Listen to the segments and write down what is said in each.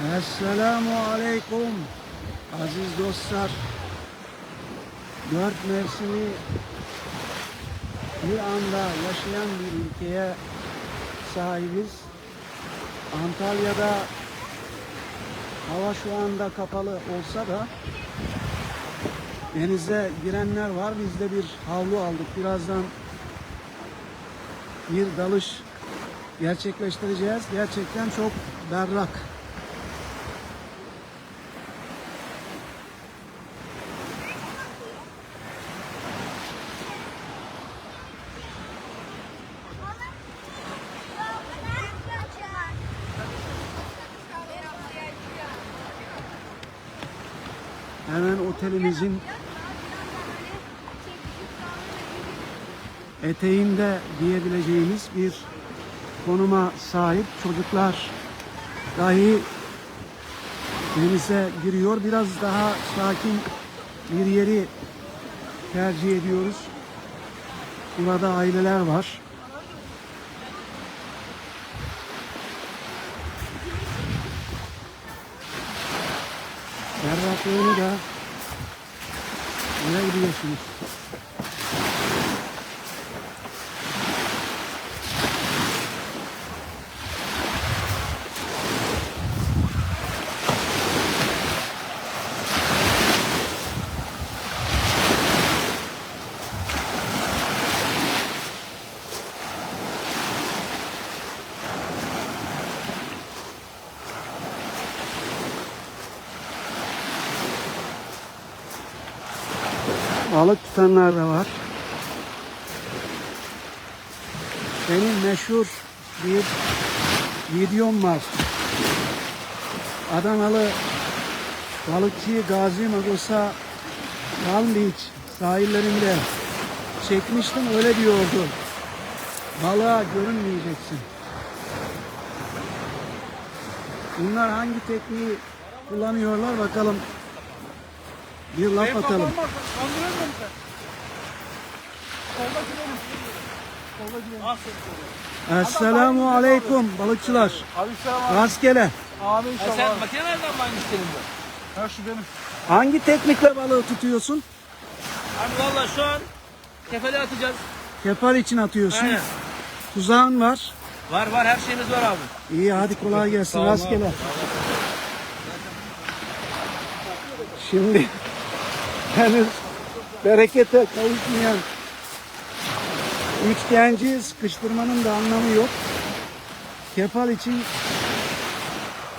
Esselamu Aleyküm aziz dostlar. Dört mevsimi bir anda yaşayan bir ülkeye sahibiz. Antalya'da hava şu anda kapalı olsa da denize girenler var. Biz de bir havlu aldık. Birazdan bir dalış gerçekleştireceğiz. Gerçekten çok berrak. Hemen otelimizin eteğinde diyebileceğimiz bir konuma sahip çocuklar dahi denize giriyor. Biraz daha sakin bir yeri tercih ediyoruz. Burada aileler var. Berraklığını da görebiliyorsunuz. Balık tutanlar da var. Benim meşhur bir videom var. Adanalı balıkçı Gazi Magosa Palm Beach sahillerinde çekmiştim öyle diyordu. Balığa görünmeyeceksin. Bunlar hangi tekniği kullanıyorlar bakalım. Bir laf atalım. Kandırıyor musun sen? Soldaki benim. Soldaki benim. Esselamu Aleyküm balıkçılar. Abi. Rastgele. Abi inşallah. sen makine nereden hangisi senin bu? Ha şu benim. Hangi teknikle balığı tutuyorsun? Abi valla şu an kefale atacağız. Kepar için atıyorsun. Aynen. Tuzağın var. Var var her şeyimiz var abi. İyi hadi kolay gelsin. Rastgele. Şimdi henüz berekete kavuşmayan üç genci sıkıştırmanın da anlamı yok. Kefal için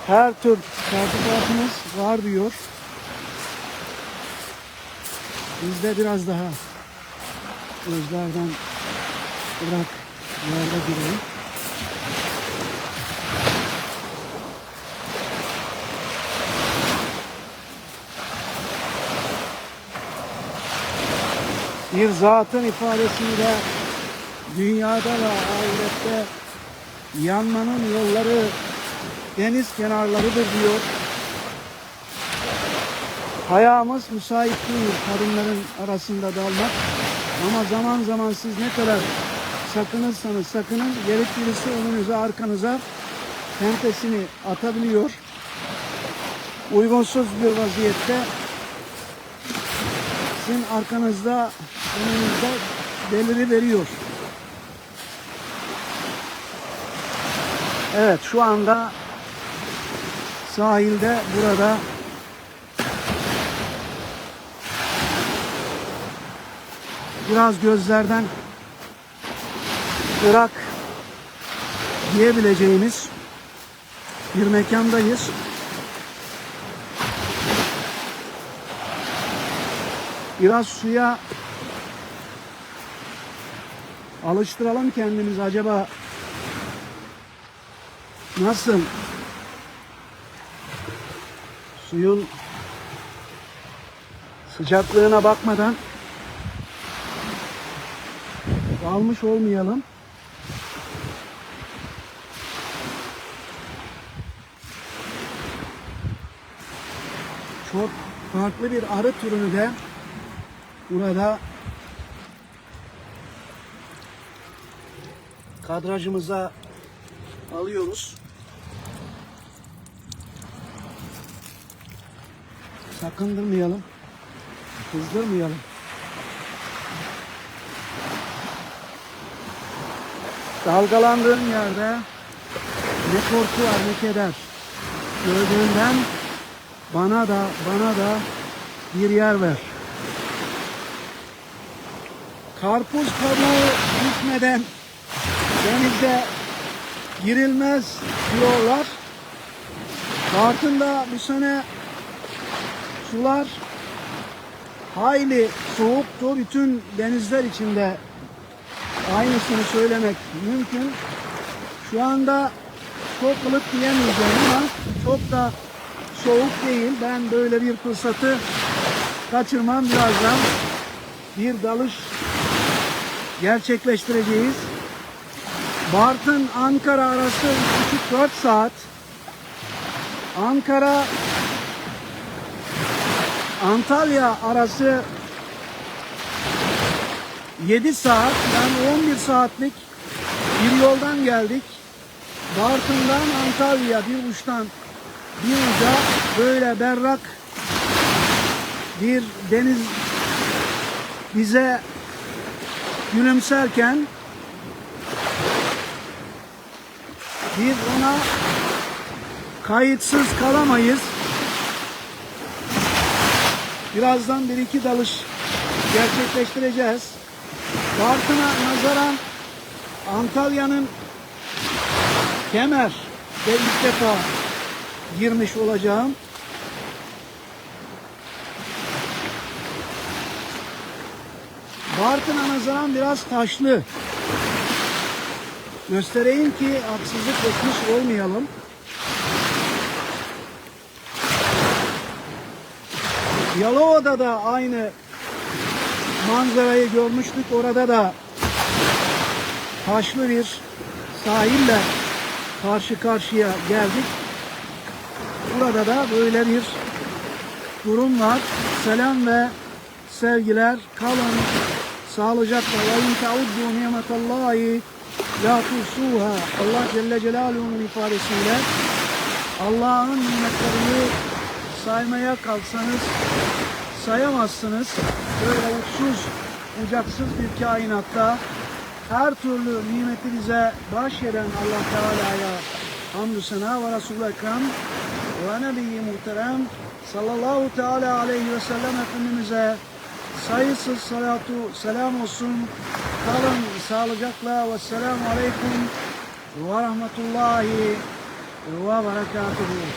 her tür sertifikatımız var diyor. Biz de biraz daha gözlerden bırak yerde girelim. Bir zatın ifadesinde dünyada ve ahirette yanmanın yolları deniz kenarlarıdır diyor. Hayamız müsait değil kadınların arasında dalmak. Ama zaman zaman siz ne kadar sakınırsanız sakının gelip birisi önünüze arkanıza tentesini atabiliyor. Uygunsuz bir vaziyette sizin arkanızda önünüzde beliri veriyor. Evet şu anda sahilde burada biraz gözlerden ırak diyebileceğimiz bir mekandayız. Biraz suya alıştıralım kendimizi acaba nasıl suyun sıcaklığına bakmadan almış olmayalım. Çok farklı bir arı türünü de burada kadrajımıza alıyoruz. sakındırmayalım. Kızdırmayalım. Dalgalandığın yerde ne korku var ne keder. Gördüğünden bana da bana da bir yer ver. Karpuz kabuğu düşmeden denize girilmez diyorlar. Bartın'da bu sene sular hayli soğuktu. Bütün denizler içinde aynısını söylemek mümkün. Şu anda çok ılık diyemeyeceğim ama çok da soğuk değil. Ben böyle bir fırsatı kaçırmam birazdan. Bir dalış gerçekleştireceğiz. Bartın Ankara arası 3,5-4 saat. Ankara Antalya arası 7 saat yani 11 saatlik bir yoldan geldik. Bartın'dan Antalya bir uçtan bir uca böyle berrak bir deniz bize gülümserken biz ona kayıtsız kalamayız. Birazdan bir iki dalış gerçekleştireceğiz. Bartın'a nazaran Antalya'nın Kemer ve ilk defa girmiş olacağım. Bartın'a nazaran biraz taşlı. Göstereyim ki haksızlık etmiş olmayalım. Yalova'da da aynı manzarayı görmüştük. Orada da taşlı bir sahille karşı karşıya geldik. Burada da böyle bir durum var. Selam ve sevgiler. Kalın sağlıcakla. Ve in nimetallahi la tuhsuha. Allah Celle Celaluhu'nun ifadesiyle Allah'ın nimetlerini saymaya kalksanız sayamazsınız. Böyle uçsuz, bucaksız bir kainatta her türlü nimeti bize bahşeden Allah Teala'ya hamdü sena ve Resulü Ekrem ve Nebiyyi Muhterem sallallahu teala aleyhi ve sellem Efendimiz'e sayısız salatu selam olsun. Kalın sağlıcakla ve selamu aleyküm ve rahmetullahi ve berekatuhu.